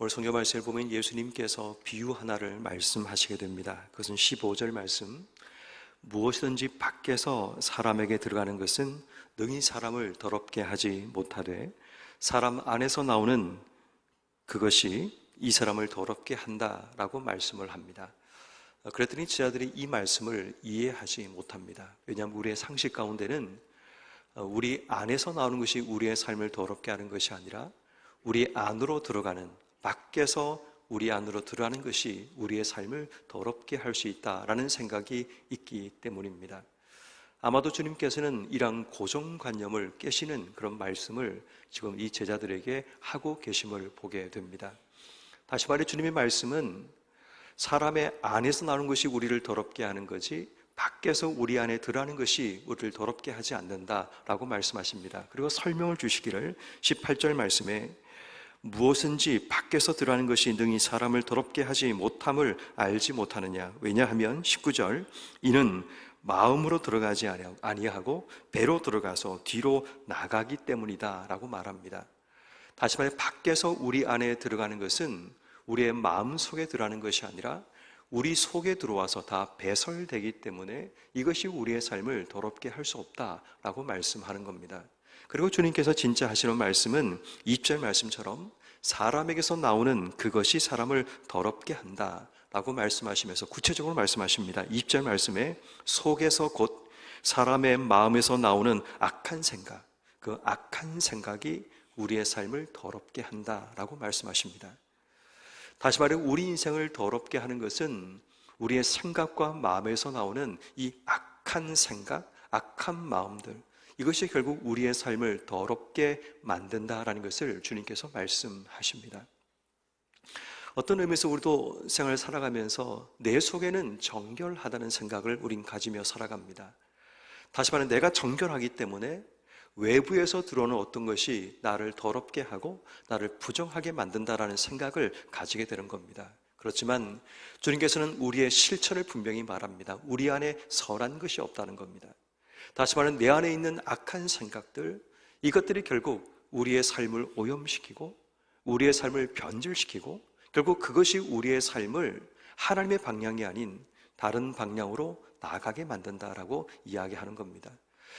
오늘 성경 말씀을 보면 예수님께서 비유 하나를 말씀하시게 됩니다. 그것은 15절 말씀. 무엇이든지 밖에서 사람에게 들어가는 것은 능히 사람을 더럽게 하지 못하되 사람 안에서 나오는 그것이 이 사람을 더럽게 한다라고 말씀을 합니다. 그랬더니 제자들이 이 말씀을 이해하지 못합니다. 왜냐하면 우리의 상식 가운데는 우리 안에서 나오는 것이 우리의 삶을 더럽게 하는 것이 아니라 우리 안으로 들어가는 밖에서 우리 안으로 들어가는 것이 우리의 삶을 더럽게 할 수 있다라는 생각이 있기 때문입니다. 아마도 주님께서는 이러한 고정관념을 깨시는 그런 말씀을 지금 이 제자들에게 하고 계심을 보게 됩니다. 다시 말해 주님의 말씀은 사람의 안에서 나오는 것이 우리를 더럽게 하는 거지 밖에서 우리 안에 들어가는 것이 우리를 더럽게 하지 않는다라고 말씀하십니다. 그리고 설명을 주시기를 18절 말씀에 무엇인지 밖에서 들어가는 것이 능히 사람을 더럽게 하지 못함을 알지 못하느냐. 왜냐하면 19절 이는 마음으로 들어가지 아니하고 배로 들어가서 뒤로 나가기 때문이다라고 말합니다. 다시 말해 밖에서 우리 안에 들어가는 것은 우리의 마음 속에 들어가는 것이 아니라 우리 속에 들어와서 다 배설되기 때문에 이것이 우리의 삶을 더럽게 할 수 없다라고 말씀하는 겁니다. 그리고 주님께서 진짜 하시는 말씀은 2절 말씀처럼 사람에게서 나오는 그것이 사람을 더럽게 한다. 라고 말씀하시면서 구체적으로 말씀하십니다. 2절 말씀에 속에서 곧 사람의 마음에서 나오는 악한 생각, 그 악한 생각이 우리의 삶을 더럽게 한다 라고 말씀하십니다. 다시 말해 우리 인생을 더럽게 하는 것은 우리의 생각과 마음에서 나오는 이 악한 생각, 악한 마음들, 이것이 결국 우리의 삶을 더럽게 만든다라는 것을 주님께서 말씀하십니다. 어떤 의미에서 우리도 생활을 살아가면서 내 속에는 정결하다는 생각을 우린 가지며 살아갑니다. 다시 말해 내가 정결하기 때문에 외부에서 들어오는 어떤 것이 나를 더럽게 하고 나를 부정하게 만든다라는 생각을 가지게 되는 겁니다. 그렇지만 주님께서는 우리의 실천을 분명히 말합니다. 우리 안에 선한 것이 없다는 겁니다. 다시 말하면 내 안에 있는 악한 생각들, 이것들이 결국 우리의 삶을 오염시키고 우리의 삶을 변질시키고 결국 그것이 우리의 삶을 하나님의 방향이 아닌 다른 방향으로 나가게 만든다라고 이야기하는 겁니다.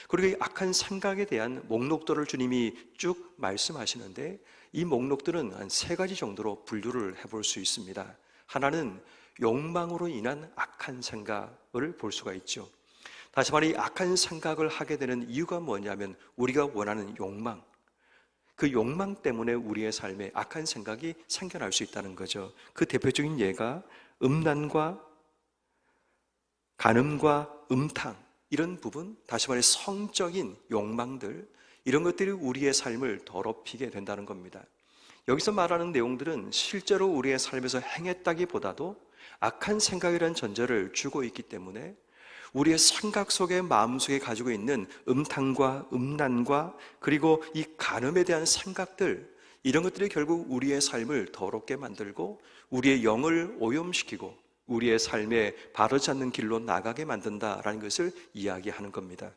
그리고 이 악한 생각에 대한 목록들을 주님이 쭉 말씀하시는데 이 목록들은 한 세 가지 정도로 분류를 해볼 수 있습니다. 하나는 욕망으로 인한 악한 생각을 볼 수가 있죠. 다시 말해 이 악한 생각을 하게 되는 이유가 뭐냐면 우리가 원하는 욕망. 그 욕망 때문에 우리의 삶에 악한 생각이 생겨날 수 있다는 거죠. 그 대표적인 예가 음란과 간음과 음탕 이런 부분, 다시 말해 성적인 욕망들 이런 것들이 우리의 삶을 더럽히게 된다는 겁니다. 여기서 말하는 내용들은 실제로 우리의 삶에서 행했다기보다도 악한 생각이라는 전제를 주고 있기 때문에 우리의 생각 속에 마음 속에 가지고 있는 음탕과 음란과 그리고 이 간음에 대한 생각들 이런 것들이 결국 우리의 삶을 더럽게 만들고 우리의 영을 오염시키고 우리의 삶에 바르지 않는 길로 나가게 만든다라는 것을 이야기하는 겁니다.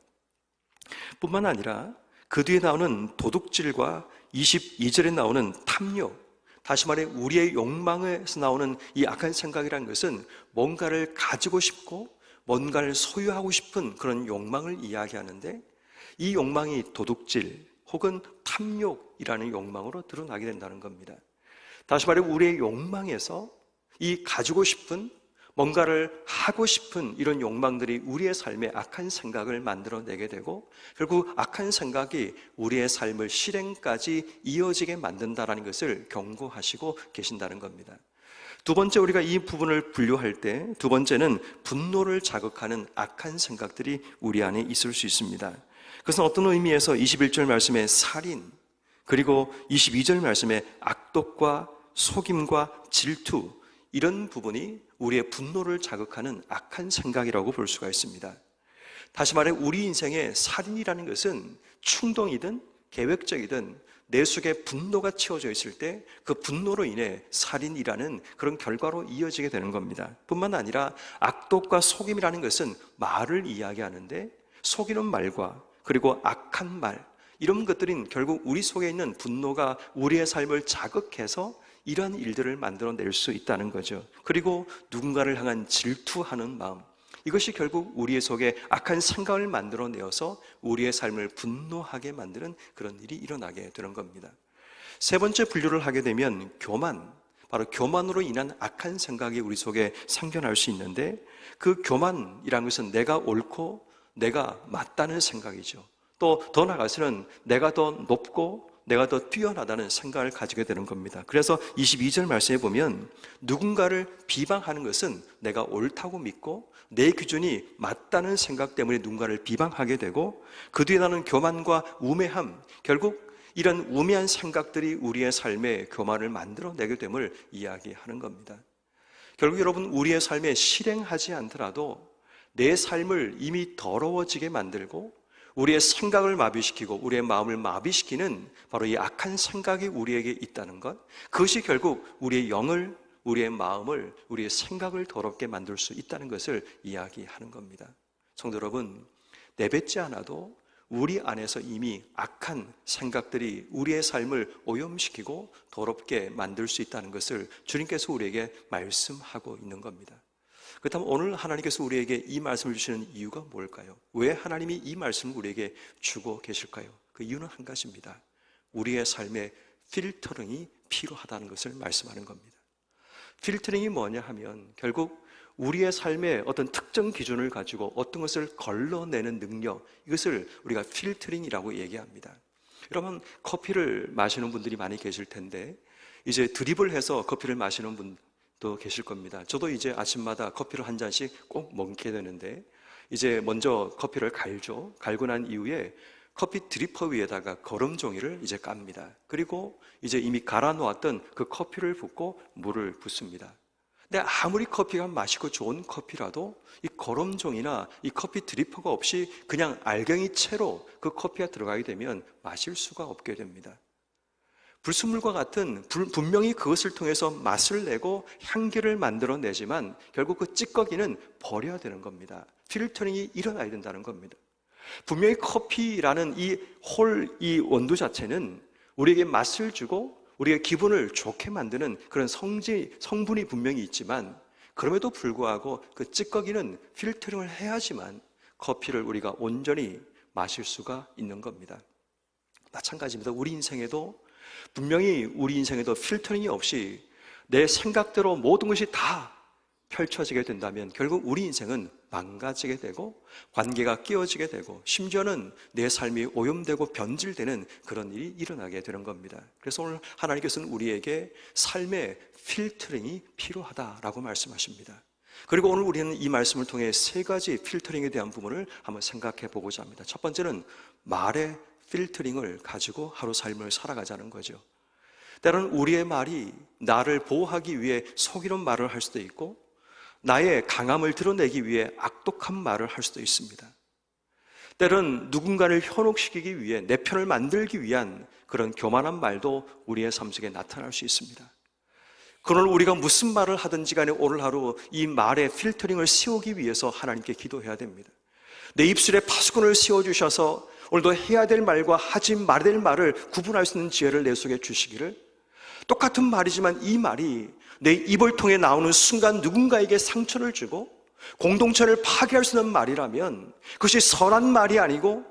뿐만 아니라 그 뒤에 나오는 도둑질과 22절에 나오는 탐욕, 다시 말해 우리의 욕망에서 나오는 이 악한 생각이라는 것은 뭔가를 가지고 싶고 뭔가를 소유하고 싶은 그런 욕망을 이야기하는데 이 욕망이 도둑질 혹은 탐욕이라는 욕망으로 드러나게 된다는 겁니다. 다시 말해 우리의 욕망에서 이 가지고 싶은 뭔가를 하고 싶은 이런 욕망들이 우리의 삶에 악한 생각을 만들어내게 되고 결국 악한 생각이 우리의 삶을 실행까지 이어지게 만든다라는 것을 경고하시고 계신다는 겁니다. 두 번째 우리가 이 부분을 분류할 때 두 번째는 분노를 자극하는 악한 생각들이 우리 안에 있을 수 있습니다. 그것은 어떤 의미에서 21절 말씀에 살인 그리고 22절 말씀에 악독과 속임과 질투 이런 부분이 우리의 분노를 자극하는 악한 생각이라고 볼 수가 있습니다. 다시 말해 우리 인생의 살인이라는 것은 충동이든 계획적이든 내 속에 분노가 채워져 있을 때 그 분노로 인해 살인이라는 그런 결과로 이어지게 되는 겁니다. 뿐만 아니라 악독과 속임이라는 것은 말을 이야기하는데 속이는 말과 그리고 악한 말 이런 것들은 결국 우리 속에 있는 분노가 우리의 삶을 자극해서 이러한 일들을 만들어낼 수 있다는 거죠. 그리고 누군가를 향한 질투하는 마음. 이것이 결국 우리의 속에 악한 생각을 만들어내어서 우리의 삶을 분노하게 만드는 그런 일이 일어나게 되는 겁니다. 세 번째 분류를 하게 되면 교만. 바로 교만으로 인한 악한 생각이 우리 속에 생겨날 수 있는데 그 교만이라는 것은 내가 옳고 내가 맞다는 생각이죠. 또 더 나아가서는 내가 더 높고 내가 더 뛰어나다는 생각을 가지게 되는 겁니다. 그래서 22절 말씀에 보면 누군가를 비방하는 것은 내가 옳다고 믿고 내 기준이 맞다는 생각 때문에 누군가를 비방하게 되고 그 뒤에 나는 교만과 우매함 결국 이런 우매한 생각들이 우리의 삶에 교만을 만들어내게 됨을 이야기하는 겁니다. 결국 여러분 우리의 삶에 실행하지 않더라도 내 삶을 이미 더러워지게 만들고 우리의 생각을 마비시키고 우리의 마음을 마비시키는 바로 이 악한 생각이 우리에게 있다는 것. 그것이 결국 우리의 영을, 우리의 마음을, 우리의 생각을 더럽게 만들 수 있다는 것을 이야기하는 겁니다. 성도 여러분, 내뱉지 않아도 우리 안에서 이미 악한 생각들이 우리의 삶을 오염시키고 더럽게 만들 수 있다는 것을 주님께서 우리에게 말씀하고 있는 겁니다. 그렇다면 오늘 하나님께서 우리에게 이 말씀을 주시는 이유가 뭘까요? 왜 하나님이 이 말씀을 우리에게 주고 계실까요? 그 이유는 한 가지입니다. 우리의 삶에 필터링이 필요하다는 것을 말씀하는 겁니다. 필터링이 뭐냐 하면 결국 우리의 삶의 어떤 특정 기준을 가지고 어떤 것을 걸러내는 능력, 이것을 우리가 필터링이라고 얘기합니다. 여러분, 커피를 마시는 분들이 많이 계실 텐데, 이제 드립을 해서 커피를 마시는 분 도 계실 겁니다. 저도 이제 아침마다 커피를 한 잔씩 꼭 먹게 되는데, 이제 먼저 커피를 갈죠. 갈고 난 이후에 커피 드리퍼 위에다가 거름 종이를 이제 깝니다. 그리고 이제 이미 갈아 놓았던 그 커피를 붓고 물을 붓습니다. 근데 아무리 커피가 맛있고 좋은 커피라도 이 거름 종이나 이 커피 드리퍼가 없이 그냥 알갱이 채로 그 커피가 들어가게 되면 마실 수가 없게 됩니다. 불순물과 같은 불- 분명히 그것을 통해서 맛을 내고 향기를 만들어내지만 결국 그 찌꺼기는 버려야 되는 겁니다. 필터링이 일어나야 된다는 겁니다. 분명히 커피라는 이 홀, 이 원두 자체는 우리에게 맛을 주고 우리의 기분을 좋게 만드는 그런 성질, 성분이 분명히 있지만 그럼에도 불구하고 그 찌꺼기는 필터링을 해야지만 커피를 우리가 온전히 마실 수가 있는 겁니다. 마찬가지입니다. 우리 인생에도 분명히 우리 인생에도 필터링이 없이 내 생각대로 모든 것이 다 펼쳐지게 된다면 결국 우리 인생은 망가지게 되고 관계가 끼어지게 되고 심지어는 내 삶이 오염되고 변질되는 그런 일이 일어나게 되는 겁니다. 그래서 오늘 하나님께서는 우리에게 삶의 필터링이 필요하다라고 말씀하십니다. 그리고 오늘 우리는 이 말씀을 통해 세 가지 필터링에 대한 부분을 한번 생각해 보고자 합니다. 첫 번째는 말의 필터링을 가지고 하루 삶을 살아가자는 거죠. 때로는 우리의 말이 나를 보호하기 위해 속이는 말을 할 수도 있고 나의 강함을 드러내기 위해 악독한 말을 할 수도 있습니다. 때론 누군가를 현혹시키기 위해 내 편을 만들기 위한 그런 교만한 말도 우리의 삶 속에 나타날 수 있습니다. 그러나 우리가 무슨 말을 하든지 간에 오늘 하루 이 말의 필터링을 씌우기 위해서 하나님께 기도해야 됩니다. 내 입술에 파수꾼을 씌워주셔서 오늘도 해야 될 말과 하지 말아야 될 말을 구분할 수 있는 지혜를 내 속에 주시기를 똑같은 말이지만 이 말이 내 입을 통해 나오는 순간 누군가에게 상처를 주고 공동체를 파괴할 수 있는 말이라면 그것이 선한 말이 아니고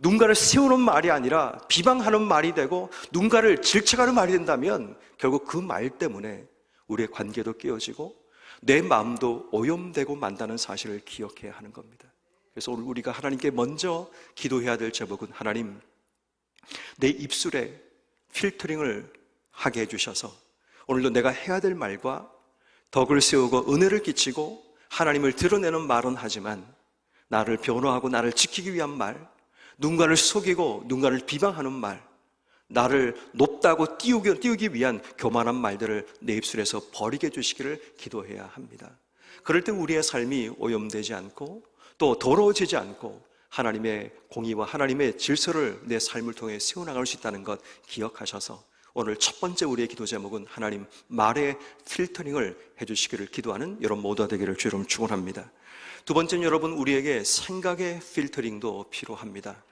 누군가를 세우는 말이 아니라 비방하는 말이 되고 누군가를 질책하는 말이 된다면 결국 그 말 때문에 우리의 관계도 깨어지고 내 마음도 오염되고 만다는 사실을 기억해야 하는 겁니다. 그래서 오늘 우리가 하나님께 먼저 기도해야 될 제목은 하나님 내 입술에 필터링을 하게 해주셔서 오늘도 내가 해야 될 말과 덕을 세우고 은혜를 끼치고 하나님을 드러내는 말은 하지만 나를 변호하고 나를 지키기 위한 말, 누군가를 속이고 누군가를 비방하는 말, 나를 높다고 띄우기, 띄우기 위한 교만한 말들을 내 입술에서 버리게 해주시기를 기도해야 합니다. 그럴 때 우리의 삶이 오염되지 않고 또 더러워지지 않고 하나님의 공의와 하나님의 질서를 내 삶을 통해 세워나갈 수 있다는 것 기억하셔서 오늘 첫 번째 우리의 기도 제목은 하나님 말의 필터링을 해주시기를 기도하는 여러분 모두가 되기를 주로 축원합니다. 두 번째는 여러분 우리에게 생각의 필터링도 필요합니다.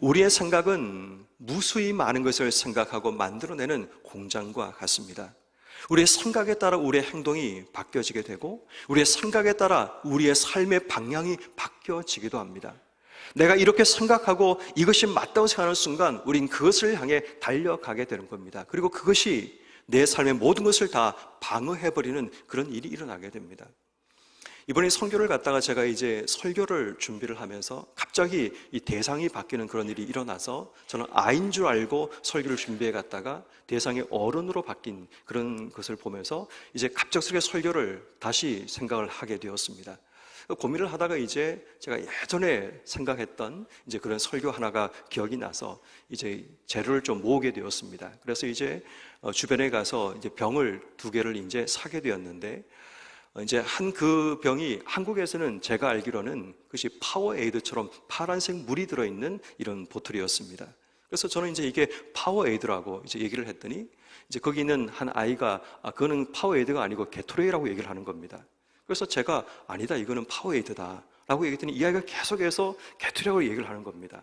우리의 생각은 무수히 많은 것을 생각하고 만들어내는 공장과 같습니다. 우리의 생각에 따라 우리의 행동이 바뀌어지게 되고 우리의 생각에 따라 우리의 삶의 방향이 바뀌어지기도 합니다. 내가 이렇게 생각하고 이것이 맞다고 생각하는 순간 우린 그것을 향해 달려가게 되는 겁니다. 그리고 그것이 내 삶의 모든 것을 다 방어해버리는 그런 일이 일어나게 됩니다. 이번에 선교를 갔다가 제가 이제 설교를 준비를 하면서 갑자기 이 대상이 바뀌는 그런 일이 일어나서 저는 아인 줄 알고 설교를 준비해 갔다가 대상이 어른으로 바뀐 그런 것을 보면서 이제 갑작스럽게 설교를 다시 생각을 하게 되었습니다. 고민을 하다가 이제 제가 예전에 생각했던 이제 그런 설교 하나가 기억이 나서 이제 재료를 좀 모으게 되었습니다. 그래서 이제 어, 주변에 가서 이제 병을 두 개를 이제 사게 되었는데 어, 이제 한 그 병이 한국에서는 제가 알기로는 그것이 파워에이드처럼 파란색 물이 들어있는 이런 보틀이었습니다. 그래서 저는 이제 이게 파워에이드라고 이제 얘기를 했더니 이제 거기 있는 한 아이가 아, 그거는 파워에이드가 아니고 게토레이라고 얘기를 하는 겁니다. 그래서 제가 아니다 이거는 파워에이드다 라고 얘기했더니 이 아이가 계속해서 게토레이라고 얘기를 하는 겁니다.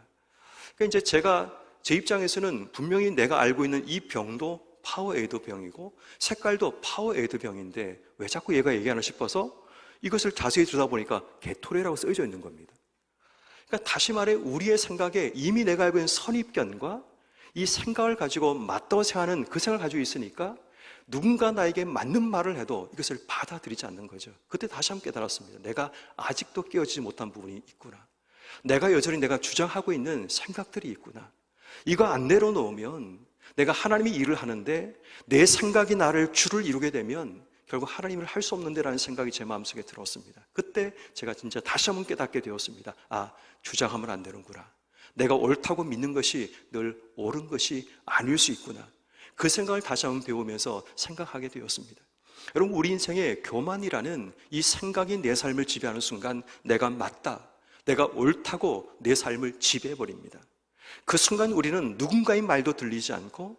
그러니까 이제 제가 제 입장에서는 분명히 내가 알고 있는 이 병도 파워에이드 병이고 색깔도 파워에이드 병인데 왜 자꾸 얘가 얘기하나 싶어서 이것을 자세히 들여다보니까 게토레라고 써져 있는 겁니다. 그러니까 다시 말해 우리의 생각에 이미 내가 알고 있는 선입견과 이 생각을 가지고 맞다고 생각하는 그 생각을 가지고 있으니까 누군가 나에게 맞는 말을 해도 이것을 받아들이지 않는 거죠. 그때 다시 한번 깨달았습니다. 내가 아직도 깨어지지 못한 부분이 있구나. 내가 여전히 내가 주장하고 있는 생각들이 있구나. 이거 안 내려놓으면 내가 하나님이 일을 하는데 내 생각이 나를 주를 이루게 되면 결국 하나님을 할 수 없는데라는 생각이 제 마음속에 들었습니다. 그때 제가 진짜 다시 한번 깨닫게 되었습니다. 아, 주장하면 안 되는구나. 내가 옳다고 믿는 것이 늘 옳은 것이 아닐 수 있구나. 그 생각을 다시 한번 배우면서 생각하게 되었습니다. 여러분, 우리 인생에 교만이라는 이 생각이 내 삶을 지배하는 순간 내가 맞다, 내가 옳다고 내 삶을 지배해버립니다. 그 순간 우리는 누군가의 말도 들리지 않고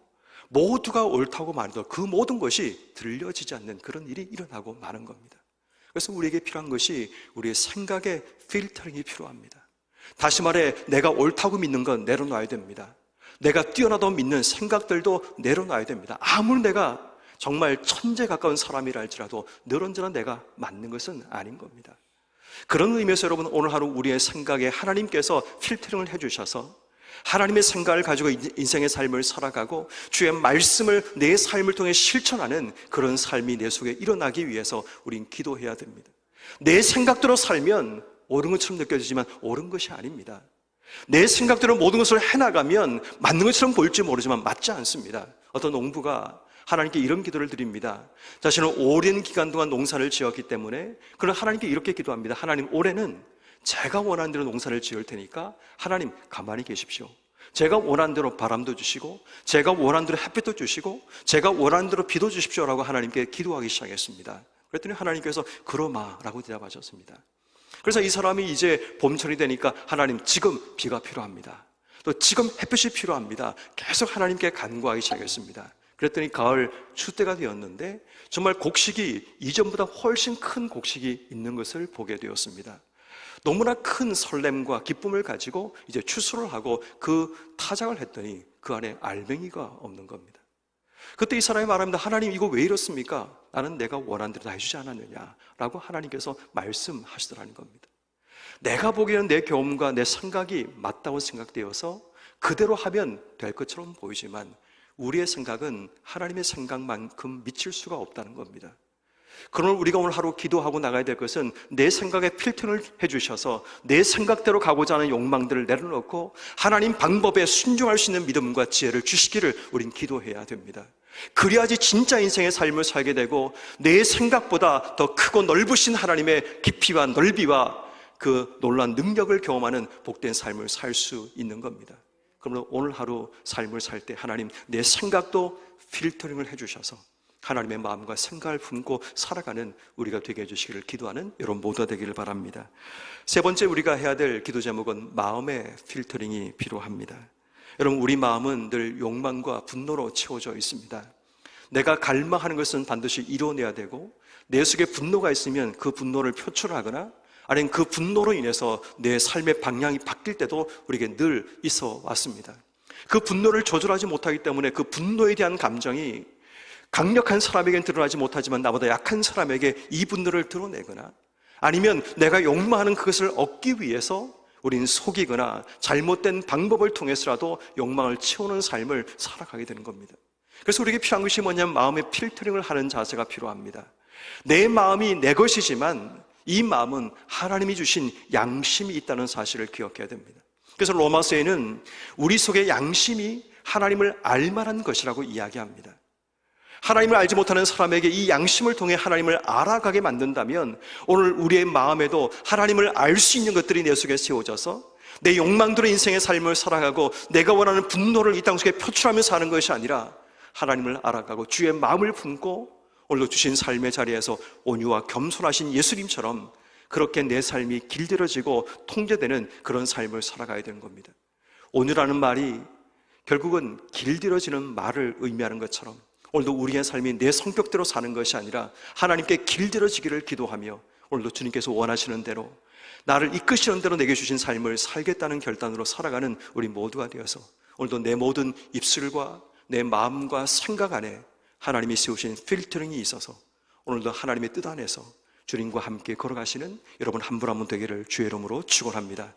모두가 옳다고 말해도 그 모든 것이 들려지지 않는 그런 일이 일어나고 마는 겁니다. 그래서 우리에게 필요한 것이 우리의 생각의 필터링이 필요합니다. 다시 말해, 내가 옳다고 믿는 건 내려놔야 됩니다. 내가 뛰어나도 믿는 생각들도 내려놔야 됩니다. 아무리 내가 정말 천재 가까운 사람이라 할지라도 늘 언제나 내가 맞는 것은 아닌 겁니다. 그런 의미에서 여러분 오늘 하루 우리의 생각에 하나님께서 필터링을 해주셔서 하나님의 생각을 가지고 인생의 삶을 살아가고 주의 말씀을 내 삶을 통해 실천하는 그런 삶이 내 속에 일어나기 위해서 우린 기도해야 됩니다. 내 생각대로 살면 옳은 것처럼 느껴지지만 옳은 것이 아닙니다. 내 생각대로 모든 것을 해나가면 맞는 것처럼 보일지 모르지만 맞지 않습니다. 어떤 농부가 하나님께 이런 기도를 드립니다. 자신은 오랜 기간 동안 농사를 지었기 때문에 그런 하나님께 이렇게 기도합니다. 하나님 올해는 제가 원하는 대로 농사를 지을 테니까 하나님 가만히 계십시오. 제가 원하는 대로 바람도 주시고 제가 원하는 대로 햇빛도 주시고 제가 원하는 대로 비도 주십시오라고 하나님께 기도하기 시작했습니다. 그랬더니 하나님께서 그러마라고 대답하셨습니다. 그래서 이 사람이 이제 봄철이 되니까 하나님 지금 비가 필요합니다. 또 지금 햇빛이 필요합니다. 계속 하나님께 간구하기 시작했습니다. 그랬더니 가을 추때가 되었는데 정말 곡식이 이전보다 훨씬 큰 곡식이 있는 것을 보게 되었습니다. 너무나 큰 설렘과 기쁨을 가지고 이제 추수를 하고 그 타작을 했더니 그 안에 알맹이가 없는 겁니다. 그때 이 사람이 말합니다. 하나님 이거 왜 이렇습니까? 나는 내가 원한 대로 다 해주지 않았느냐? 라고 하나님께서 말씀하시더라는 겁니다. 내가 보기에는 내 경험과 내 생각이 맞다고 생각되어서 그대로 하면 될 것처럼 보이지만 우리의 생각은 하나님의 생각만큼 미칠 수가 없다는 겁니다. 그러나 우리가 오늘 하루 기도하고 나가야 될 것은 내 생각에 필터를 해주셔서 내 생각대로 가고자 하는 욕망들을 내려놓고 하나님 방법에 순종할 수 있는 믿음과 지혜를 주시기를 우린 기도해야 됩니다. 그래야지 진짜 인생의 삶을 살게 되고 내 생각보다 더 크고 넓으신 하나님의 깊이와 넓이와 그 놀란 능력을 경험하는 복된 삶을 살 수 있는 겁니다. 그러므로 오늘 하루 삶을 살 때 하나님 내 생각도 필터링을 해주셔서 하나님의 마음과 생각을 품고 살아가는 우리가 되게 해주시기를 기도하는 여러분 모두가 되기를 바랍니다. 세 번째 우리가 해야 될 기도 제목은 마음의 필터링이 필요합니다. 여러분 우리 마음은 늘 욕망과 분노로 채워져 있습니다. 내가 갈망하는 것은 반드시 이뤄내야 되고 내 속에 분노가 있으면 그 분노를 표출하거나 아니면 그 분노로 인해서 내 삶의 방향이 바뀔 때도 우리에게 늘 있어 왔습니다. 그 분노를 조절하지 못하기 때문에 그 분노에 대한 감정이 강력한 사람에겐 드러나지 못하지만 나보다 약한 사람에게 이 분들을 드러내거나 아니면 내가 욕망하는 그것을 얻기 위해서 우린 속이거나 잘못된 방법을 통해서라도 욕망을 채우는 삶을 살아가게 되는 겁니다. 그래서 우리에게 필요한 것이 뭐냐면 마음의 필터링을 하는 자세가 필요합니다. 내 마음이 내 것이지만 이 마음은 하나님이 주신 양심이 있다는 사실을 기억해야 됩니다. 그래서 로마서에는 우리 속에 양심이 하나님을 알만한 것이라고 이야기합니다. 하나님을 알지 못하는 사람에게 이 양심을 통해 하나님을 알아가게 만든다면 오늘 우리의 마음에도 하나님을 알 수 있는 것들이 내 속에 세워져서 내 욕망들의 인생의 삶을 살아가고 내가 원하는 분노를 이 땅 속에 표출하며 사는 것이 아니라 하나님을 알아가고 주의 마음을 품고 오늘도 주신 삶의 자리에서 온유와 겸손하신 예수님처럼 그렇게 내 삶이 길들여지고 통제되는 그런 삶을 살아가야 되는 겁니다. 온유라는 말이 결국은 길들여지는 말을 의미하는 것처럼 오늘도 우리의 삶이 내 성격대로 사는 것이 아니라 하나님께 길들여지기를 기도하며 오늘도 주님께서 원하시는 대로 나를 이끄시는 대로 내게 주신 삶을 살겠다는 결단으로 살아가는 우리 모두가 되어서 오늘도 내 모든 입술과 내 마음과 생각 안에 하나님이 세우신 필터링이 있어서 오늘도 하나님의 뜻 안에서 주님과 함께 걸어가시는 여러분 한 분 한 분 되기를 주의 이름으로 축원합니다.